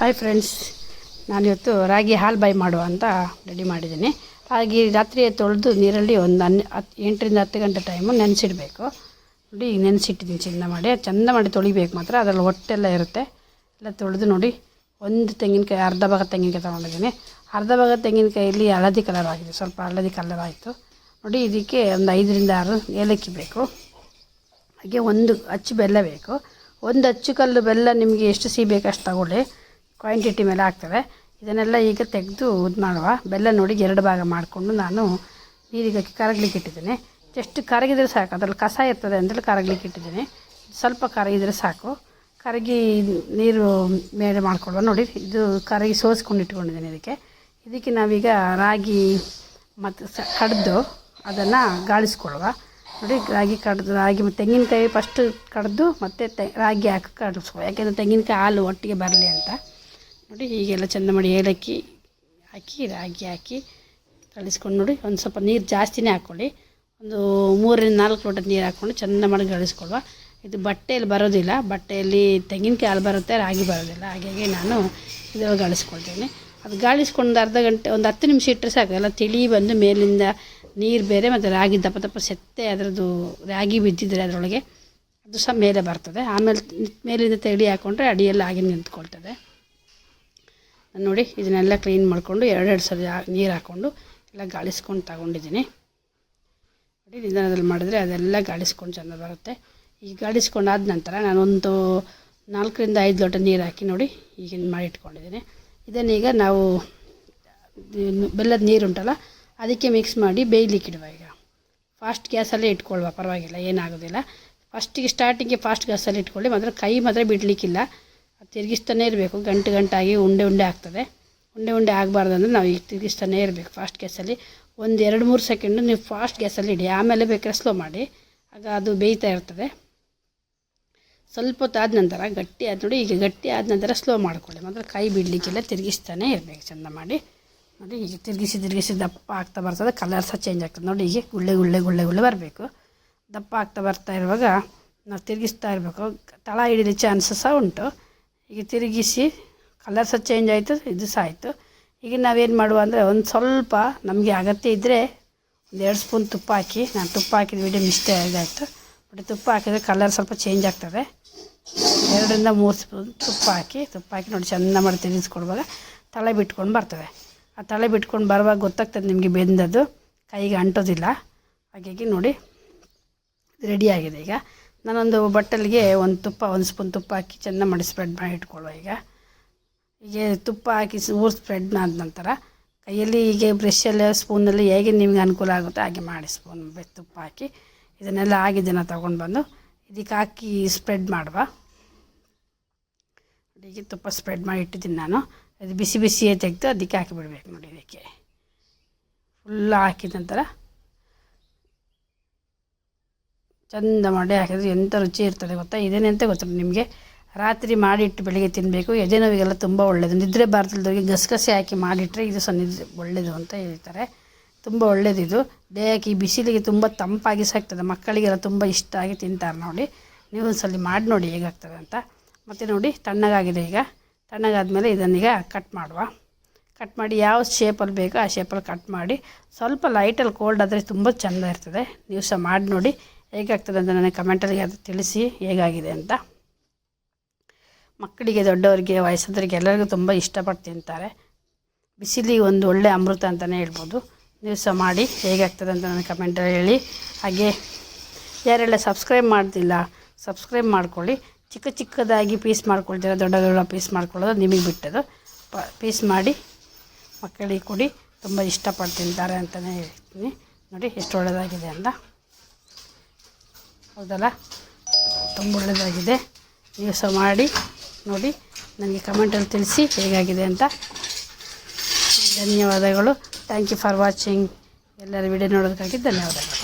Hi friends ನಾನಿವತ್ತು ರಾಗಿ ಹಾಲು ಬಾಯಿ ಮಾಡುವ ಅಂತ ರೆಡಿ ಮಾಡಿದ್ದೀನಿ. ರಾಗಿ ರಾತ್ರಿ ತೊಳೆದು ನೀರಲ್ಲಿ ಒಂದು ಹನ್ ಹತ್ತು ಎಂಟರಿಂದ ಹತ್ತು ಗಂಟೆ ಟೈಮು ನೆನೆಸಿಡಬೇಕು. ನೋಡಿ, ಈಗ ನೆನೆಸಿಟ್ಟಿದ್ದೀನಿ ಚೆಂದ ಮಾಡಿ. ಚಂದ ಮಾಡಿ ತೊಳಿಬೇಕು ಮಾತ್ರ. ಅದರಲ್ಲಿ ಹೊಟ್ಟೆಲ್ಲ ಇರುತ್ತೆ. ಎಲ್ಲ ತೊಳೆದು ನೋಡಿ, ಒಂದು ತೆಂಗಿನಕಾಯಿ, ಅರ್ಧ ಭಾಗ ತೆಂಗಿನಕಾಯಿ ತೊಗೊಂಡಿದ್ದೀನಿ. ಅರ್ಧ ಭಾಗ ತೆಂಗಿನಕಾಯಲ್ಲಿ ಹಳದಿ ಕಲರ್ ಆಗಿದೆ. ಸ್ವಲ್ಪ ಹಳದಿ ಕಲರ್ ಆಯಿತು. ನೋಡಿ, ಇದಕ್ಕೆ ಒಂದು ಐದರಿಂದ ಆರು ಏಲಕ್ಕಿ ಬೇಕು. ಹಾಗೆ ಒಂದು ಅಚ್ಚು ಬೆಲ್ಲ ಬೇಕು. ಒಂದು ಅಚ್ಚು ಕಲ್ಲು ಬೆಲ್ಲ ನಿಮಗೆ ಎಷ್ಟು ಸಿಹಿ ಬೇಕು ಅಷ್ಟು ತಗೊಳ್ಳಿ. ಕ್ವಾಂಟಿಟಿ ಮೇಲೆ ಆಗ್ತದೆ ಇದನ್ನೆಲ್ಲ ಈಗ ತೆಗೆದು ಇದು ಮಾಡುವ. ಬೆಲ್ಲ ನೋಡಿ ಎರಡು ಭಾಗ ಮಾಡಿಕೊಂಡು ನಾನು ನೀರಿಗೆ ಕರಗಲಿಕ್ಕೆ ಇಟ್ಟಿದ್ದೇನೆ. ಜಸ್ಟ್ ಕರಗಿದ್ರೆ ಸಾಕು. ಅದರಲ್ಲಿ ಕಸ ಇರ್ತದೆ ಅಂತೇಳಿ ಕರಗಲಿಕ್ಕೆ ಇಟ್ಟಿದ್ದೇನೆ. ಸ್ವಲ್ಪ ಕರಗಿದ್ರೆ ಸಾಕು. ಕರಗಿ ನೀರು ಮೇಲೆ ಮಾಡಿಕೊಡುವ ನೋಡಿ, ಇದು ಕರಗಿ ಸೋಸ್ಕೊಂಡು ಇಟ್ಕೊಂಡಿದ್ದೀನಿ ಇದಕ್ಕೆ. ಇದಕ್ಕೆ ನಾವೀಗ ರಾಗಿ ಮತ್ತು ಸ, ಕಡ್ದು ಅದನ್ನು ಗಾಳಿಸ್ಕೊಳ್ಳುವ. ನೋಡಿ, ರಾಗಿ ಕಡ್ದು, ರಾಗಿ ಮತ್ತು ತೆಂಗಿನಕಾಯಿ ಫಸ್ಟು ಕಡ್ದು ಮತ್ತು ತೆ, ರಾಗಿ ಹಾಕಿ ಕಡಿಸ್ಕೊ ಯಾಕೆಂದರೆ ತೆಂಗಿನಕಾಯಿ ಹಾಲು ಒಟ್ಟಿಗೆ ಬರಲಿ ಅಂತ. ನೋಡಿ ಹೀಗೆಲ್ಲ ಚೆಂದ ಮಾಡಿ ಏಲಕ್ಕಿ ಹಾಕಿ, ರಾಗಿ ಹಾಕಿ ಕಳಿಸ್ಕೊಂಡು ನೋಡಿ, ಒಂದು ಸ್ವಲ್ಪ ನೀರು ಜಾಸ್ತಿನೇ ಹಾಕ್ಕೊಳ್ಳಿ ಒಂದು ಮೂರರಿಂದ ನಾಲ್ಕು ಲೋಟ ನೀರು ಹಾಕ್ಕೊಂಡು ಚೆಂದ ಮಾಡಿ ಗಳಿಸ್ಕೊಳ್ಳುವ ಇದು ಬಟ್ಟೆಯಲ್ಲಿ ಬರೋದಿಲ್ಲ. ಬಟ್ಟೆಯಲ್ಲಿ ತೆಂಗಿನಕಾಯಿ ಹಾಲು ಬರುತ್ತೆ, ರಾಗಿ ಬರೋದಿಲ್ಲ. ಹಾಗಾಗಿ ನಾನು ಇದ್ರೊಳಗೆ ಗಳಿಸ್ಕೊಳ್ತೀನಿ. ಅದು ಗಾಳಿಸ್ಕೊಂಡು ಅರ್ಧ ಗಂಟೆ, ಒಂದು ಹತ್ತು ನಿಮಿಷ ಇಟ್ಟರೆ ಸಾಕು. ಎಲ್ಲ ತಿಳಿ ಬಂದು ಮೇಲಿಂದ ನೀರು ಬೇರೆ ಮತ್ತು ರಾಗಿ ದಪ್ಪ ದಪ್ಪ ಸೆತ್ತೆ ಅದರದ್ದು ರಾಗಿ ಬಿದ್ದಿದ್ರೆ ಅದರೊಳಗೆ ಅದು ಸಹ ಮೇಲೆ ಬರ್ತದೆ. ಆಮೇಲೆ ಮೇಲಿಂದ ತೆಳಿ ಹಾಕ್ಕೊಂಡ್ರೆ ಅಡಿಯಲ್ಲಿ ಆಗಿ ನಿಂತ್ಕೊಳ್ತದೆ. ನೋಡಿ, ಇದನ್ನೆಲ್ಲ ಕ್ಲೀನ್ ಮಾಡಿಕೊಂಡು ಎರಡೆರಡು ಸರಿ ನೀರು ಹಾಕ್ಕೊಂಡು ಎಲ್ಲ ಗಾಳಿಸ್ಕೊಂಡು ತಗೊಂಡಿದ್ದೀನಿ. ನೋಡಿ, ನಿಧಾನದಲ್ಲಿ ಮಾಡಿದ್ರೆ ಅದೆಲ್ಲ ಗಾಳಿಸ್ಕೊಂಡು ಚೆಂದ ಬರುತ್ತೆ. ಈಗ ಗಾಳಿಸ್ಕೊಂಡಾದ ನಂತರ ನಾನೊಂದು ನಾಲ್ಕರಿಂದ ಐದು ಲೋಟ ನೀರು ಹಾಕಿ ನೋಡಿ, ಈಗಿನ ಮಾಡಿ ಇಟ್ಕೊಂಡಿದ್ದೀನಿ. ಇದನ್ನೀಗ ನಾವು ಬೆಲ್ಲದ ನೀರು ಉಂಟಲ್ಲ, ಅದಕ್ಕೆ ಮಿಕ್ಸ್ ಮಾಡಿ ಬೇಯ್ಲಿಕ್ಕೆ ಇಡುವ ಈಗ. ಫಾಸ್ಟ್ ಗ್ಯಾಸಲ್ಲೇ ಇಟ್ಕೊಳ್ವ, ಪರವಾಗಿಲ್ಲ, ಏನಾಗೋದಿಲ್ಲ. ಫಸ್ಟಿಗೆ ಸ್ಟಾರ್ಟಿಂಗ್ಗೆ ಫಾಸ್ಟ್ ಗ್ಯಾಸಲ್ಲಿ ಇಟ್ಕೊಳ್ಳಿ, ಮಾತ್ರ ಕೈ ಮಾತ್ರ ಬಿಡಲಿಕ್ಕಿಲ್ಲ. ತಿರುಗಿಸ್ತಾನೆ ಇರಬೇಕು. ಗಂಟು ಗಂಟಾಗಿ ಉಂಡೆ ಉಂಡೆ ಆಗ್ತದೆ. ಉಂಡೆ ಉಂಡೆ ಆಗಬಾರ್ದು ಅಂದರೆ ನಾವು ಈಗ ತಿರುಗಿಸ್ತಾನೆ ಇರಬೇಕು ಫಾಸ್ಟ್ ಗ್ಯಾಸಲ್ಲಿ ಒಂದು ಎರಡು ಮೂರು ಸೆಕೆಂಡು ನೀವು ಫಾಸ್ಟ್ ಗ್ಯಾಸಲ್ಲಿ ಇಡಿ. ಆಮೇಲೆ ಬೇಕಾದ್ರೆ ಸ್ಲೋ ಮಾಡಿ. ಆಗ ಅದು ಬೇಯ್ತಾ ಇರ್ತದೆ. ಸ್ವಲ್ಪ ಹೊತ್ತು ಆದ ನಂತರ ಗಟ್ಟಿ ಆದ ನೋಡಿ, ಈಗ ಗಟ್ಟಿ ಆದ ನಂತರ ಸ್ಲೋ ಮಾಡ್ಕೊಳ್ಳಿ. ಮಾತ್ರ ಕೈ ಬಿಡಲಿಕ್ಕೆಲ್ಲ, ತಿರುಗಿಸ್ತಾನೆ ಇರಬೇಕು. ಚೆಂದ ಮಾಡಿ. ನೋಡಿ, ಈಗ ತಿರುಗಿಸಿ ತಿರುಗಿಸಿ ದಪ್ಪ ಆಗ್ತಾ ಬರ್ತದೆ. ಕಲರ್ ಸಹ ಚೇಂಜ್ ಆಗ್ತದೆ. ನೋಡಿ, ಈಗ ಗುಳ್ಳೆ ಗುಳ್ಳೆ ಗುಳ್ಳೆ ಗುಳ್ಳೆ ಬರಬೇಕು. ದಪ್ಪ ಆಗ್ತಾ ಬರ್ತಾ ಇರುವಾಗ ನಾವು ತಿರುಗಿಸ್ತಾ ಇರಬೇಕು. ತಳ ಹಿಡಿದ ಚಾನ್ಸಸ್ ಸಹ ಉಂಟು. ಈಗ ತಿರುಗಿಸಿ ಕಲರ್ ಸಹ ಚೇಂಜ್ ಆಯಿತು, ಇದು ಸಹ ಆಯಿತು. ಈಗ ನಾವೇನು ಮಾಡುವ ಅಂದರೆ ಒಂದು ಸ್ವಲ್ಪ ನಮಗೆ ಅಗತ್ಯ ಇದ್ದರೆ ಒಂದು ಎರಡು ಸ್ಪೂನ್ ತುಪ್ಪ ಹಾಕಿ, ನಾನು ತುಪ್ಪ ಹಾಕಿದ ವಿಡಿಯೋ ಮಿಸ್ಟೇ ಇದಾಯಿತು. ಬಟ್ ತುಪ್ಪ ಹಾಕಿದರೆ ಕಲರ್ ಸ್ವಲ್ಪ ಚೇಂಜ್ ಆಗ್ತದೆ. ಎರಡರಿಂದ ಮೂರು ಸ್ಪೂನ್ ತುಪ್ಪ ಹಾಕಿ ತುಪ್ಪ ಹಾಕಿ ನೋಡಿ ಚೆಂದ ಮಾಡಿ ತಿರುಗಿಸ್ಕೊಡುವಾಗ ತಲೆ ಬಿಟ್ಕೊಂಡು ಬರ್ತದೆ. ಆ ತಲೆ ಬಿಟ್ಕೊಂಡು ಬರುವಾಗ ಗೊತ್ತಾಗ್ತದೆ ನಿಮಗೆ ಬೆಂದದ್ದು. ಕೈಗೆ ಅಂಟೋದಿಲ್ಲ. ಹಾಗಾಗಿ ನೋಡಿ ರೆಡಿಯಾಗಿದೆ ಈಗ. ನಾನೊಂದು ಬಟ್ಟಲಿಗೆ ಒಂದು ತುಪ್ಪ, ಒಂದು ಸ್ಪೂನ್ ತುಪ್ಪ ಹಾಕಿ ಚೆನ್ನಾಗಿ ಮಾಡಿ ಸ್ಪ್ರೆಡ್ ಮಾಡಿ ಇಟ್ಕೊಳ್ಳುವ ಈಗ. ಹೀಗೆ ತುಪ್ಪ ಹಾಕಿ ಊರು ಸ್ಪ್ರೆಡ್ ಆದ ನಂತರ ಕೈಯಲ್ಲಿ ಹೀಗೆ ಬ್ರಷಲ್ಲಿ ಸ್ಪೂನಲ್ಲಿ ಹೇಗೆ ನಿಮಗೆ ಅನುಕೂಲ ಆಗುತ್ತೋ ಹಾಗೆ ಮಾಡಿ ಸ್ಪೂನ್ ತುಪ್ಪ ಹಾಕಿ ಇದನ್ನೆಲ್ಲ ಆಗಿದ್ದನ್ನು ತೊಗೊಂಡು ಬಂದು ಇದಕ್ಕೆ ಹಾಕಿ ಸ್ಪ್ರೆಡ್ ಮಾಡುವ. ಹೀಗೆ ತುಪ್ಪ ಸ್ಪ್ರೆಡ್ ಮಾಡಿ ಇಟ್ಟಿದ್ದೀನಿ ನಾನು. ಅದು ಬಿಸಿ ಬಿಸಿಯೇ ತೆಗೆದು ಅದಕ್ಕೆ ಹಾಕಿಬಿಡ್ಬೇಕು ನೋಡಿ ಇದಕ್ಕೆ. ಫುಲ್ ಹಾಕಿದ ನಂತರ ಚಂದ ಮಾಡಿ ಹಾಕಿದ್ರೆ ಎಂಥ ರುಚಿ ಇರ್ತದೆ ಗೊತ್ತಾ? ಇದೇನೆ ಅಂತ ಗೊತ್ತಿಲ್ಲ ನಿಮಗೆ. ರಾತ್ರಿ ಮಾಡಿಟ್ಟು ಬೆಳಿಗ್ಗೆ ತಿನ್ನಬೇಕು ಎದೆ ನೋವಿಗೆಲ್ಲ ತುಂಬ ಒಳ್ಳೆಯದು ನಿದ್ರೆ ಬಾರ್ದಲ್ದವ್ರಿಗೆ ಗಸಗಸೆ ಹಾಕಿ ಮಾಡಿಟ್ಟರೆ ಇದು ಸಹ ನಿದ್ರೆ ಒಳ್ಳೆಯದು ಅಂತ ಹೇಳ್ತಾರೆ. ತುಂಬ ಒಳ್ಳೆಯದಿದು ದೇಹಕ್ಕೆ ಈ ಬಿಸಿಲಿಗೆ ತುಂಬ ತಂಪಾಗಿ ಸಾಕ್ತದೆ. ಮಕ್ಕಳಿಗೆಲ್ಲ ತುಂಬ ಇಷ್ಟ ಆಗಿ ತಿಂತಾರೆ ನೋಡಿ. ನೀವು ಒಂದ್ಸಲ ಮಾಡಿ ನೋಡಿ ಹೇಗಾಗ್ತದೆ ಅಂತ. ಮತ್ತು ನೋಡಿ, ತಣ್ಣಗಾಗಿದೆ ಈಗ. ತಣ್ಣಗಾದ್ಮೇಲೆ ಇದನ್ನೀಗ ಕಟ್ ಮಾಡುವ. ಕಟ್ ಮಾಡಿ ಯಾವ ಶೇಪಲ್ಲಿ ಬೇಕೋ ಆ ಶೇಪಲ್ಲಿ ಕಟ್ ಮಾಡಿ. ಸ್ವಲ್ಪ ಲೈಟಲ್ಲಿ ಕೋಲ್ಡ್ ಆದರೆ ತುಂಬ ಚೆಂದ ಇರ್ತದೆ. ನೀವು ಸಹ ಮಾಡಿ ನೋಡಿ. ಹೇಗಾಗ್ತದೆ ಅಂತ ನನಗೆ ಕಮೆಂಟಲ್ಲಿ ಅದು ತಿಳಿಸಿ ಹೇಗಾಗಿದೆ ಅಂತ. ಮಕ್ಕಳಿಗೆ, ದೊಡ್ಡವರಿಗೆ, ವಯಸ್ಸಾದವರಿಗೆ ಎಲ್ಲರಿಗೂ ತುಂಬ ಇಷ್ಟಪಟ್ಟು ತಿಂತಾರೆ ಬಿಸಿಲಿ ಒಂದು ಒಳ್ಳೆಯ ಅಮೃತ ಅಂತಲೇ ಹೇಳ್ಬೋದು. ನೀವು ಸಹ ಮಾಡಿ ಹೇಗಾಗ್ತದೆ ಅಂತ ನನಗೆ ಕಮೆಂಟಲ್ಲಿ ಹೇಳಿ. ಹಾಗೆ ಯಾರೆಲ್ಲ ಸಬ್ಸ್ಕ್ರೈಬ್ ಮಾಡ್ತಿಲ್ಲ, ಸಬ್ಸ್ಕ್ರೈಬ್ ಮಾಡ್ಕೊಳ್ಳಿ. ಚಿಕ್ಕ ಚಿಕ್ಕದಾಗಿ ಪೀಸ್ ಮಾಡ್ಕೊಳ್ತೀರ, ದೊಡ್ಡ ದೊಡ್ಡ ಪೀಸ್ ಮಾಡ್ಕೊಳ್ಳೋದು ನಿಮಗೆ ಬಿಟ್ಟದು ಪ, ಪೀಸ್ ಮಾಡಿ ಮಕ್ಕಳಿಗೆ ಕೊಡಿ. ತುಂಬ ಇಷ್ಟಪಟ್ಟು ತಿಂತಾರೆ ಅಂತಲೇ ಹೇಳ್ತೀನಿ. ನೋಡಿ, ಎಷ್ಟು ಒಳ್ಳೆಯದಾಗಿದೆ ಅಂತ. ಹೌದಲ್ಲ? ತುಂಬ ಒಳ್ಳೆಯದಾಗಿದೆ ನೀವು ಸಹ ಮಾಡಿ, ನೋಡಿ ನನಗೆ ಕಮೆಂಟಲ್ಲಿ ತಿಳಿಸಿ ಹೇಗಾಗಿದೆ ಅಂತ. ಧನ್ಯವಾದಗಳು. ಥ್ಯಾಂಕ್ ಯು ಫಾರ್ ವಾಚಿಂಗ್ ಎಲ್ಲರ ವಿಡಿಯೋ ನೋಡೋದಕ್ಕಾಗಿ ಧನ್ಯವಾದಗಳು.